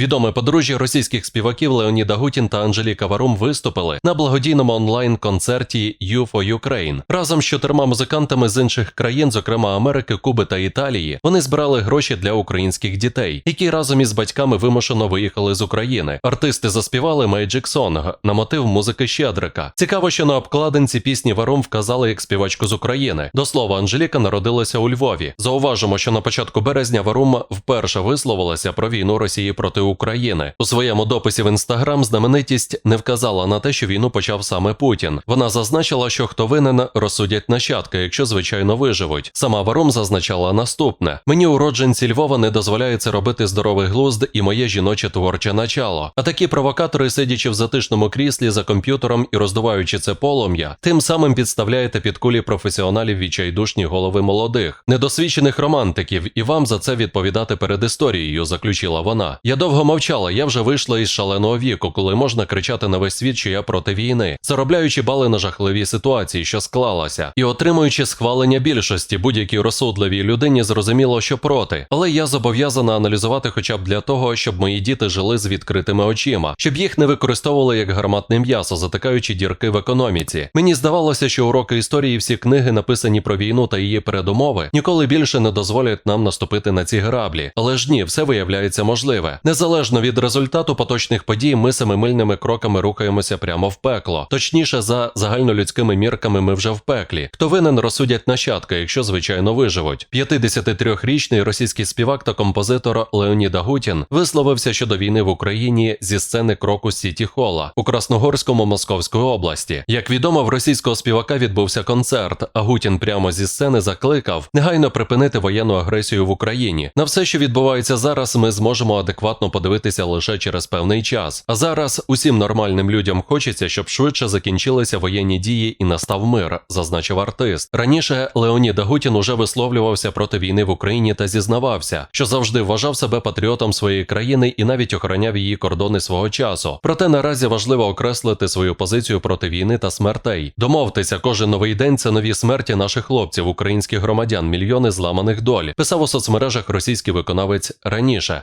Відоме подружжя російських співаків Леоніда Гутін та Анжеліка Варум виступили на благодійному онлайн-концерті «You for Ukraine». Разом з чотирма музикантами з інших країн, зокрема Америки, Куби та Італії, вони збирали гроші для українських дітей, які разом із батьками вимушено виїхали з України. Артисти заспівали Magic Song на мотив музики Щедрика. Цікаво, що на обкладинці пісні Варум вказали як співачку з України. До слова, Анжеліка народилася у Львові. Зауважимо, що на початку березня Варум вперше висловилася про війну Росії проти України. У своєму дописі в інстаграм знаменитість не вказала на те, що війну почав саме Путін. Вона зазначила, що хто винен, розсудять нащадки, якщо звичайно виживуть. Сама Варум зазначала наступне: мені уродженці Львова не дозволяє це робити здоровий глузд і моє жіноче творче начало. А такі провокатори, сидячи в затишному кріслі за комп'ютером і роздуваючи це полум'я, тим самим підставляєте під кулі професіоналів відчайдушні голови молодих, недосвідчених романтиків, і вам за це відповідати перед історією, заключила вона. Я довго мовчала, я вже вийшла із шаленого віку, коли можна кричати на весь світ, що я проти війни, заробляючи бали на жахливій ситуації, що склалася, і отримуючи схвалення більшості будь-якій розсудливій людині, зрозуміло, що проти. Але я зобов'язана аналізувати хоча б для того, щоб мої діти жили з відкритими очима, щоб їх не використовували як гарматне м'ясо, затикаючи дірки в економіці. Мені здавалося, що уроки історії, всі книги, написані про війну та її передумови, ніколи більше не дозволять нам наступити на ці граблі. Але ж ні, все виявляється можливе. Незалежно від результату поточних подій, ми семимильними кроками рухаємося прямо в пекло. Точніше, за загальнолюдськими мірками ми вже в пеклі. Хто винен розсудять нащадки, якщо звичайно виживуть. 53-річний російський співак та композитор Леонід Агутін висловився щодо війни в Україні зі сцени кроку Сіті Хола у Красногорському Московської області. Як відомо, в російського співака відбувся концерт. Агутін прямо зі сцени закликав негайно припинити воєнну агресію в Україні. На все, що відбувається зараз, ми зможемо адекватно подивитися лише через певний час. А зараз усім нормальним людям хочеться, щоб швидше закінчилися воєнні дії і настав мир, зазначив артист. Раніше Леонід Агутін уже висловлювався проти війни в Україні та зізнавався, що завжди вважав себе патріотом своєї країни і навіть охороняв її кордони свого часу. Проте наразі важливо окреслити свою позицію проти війни та смертей. Домовтеся, кожен новий день це нові смерті наших хлопців, українських громадян, мільйони зламаних доль. Писав у соцмережах російський виконавець раніше.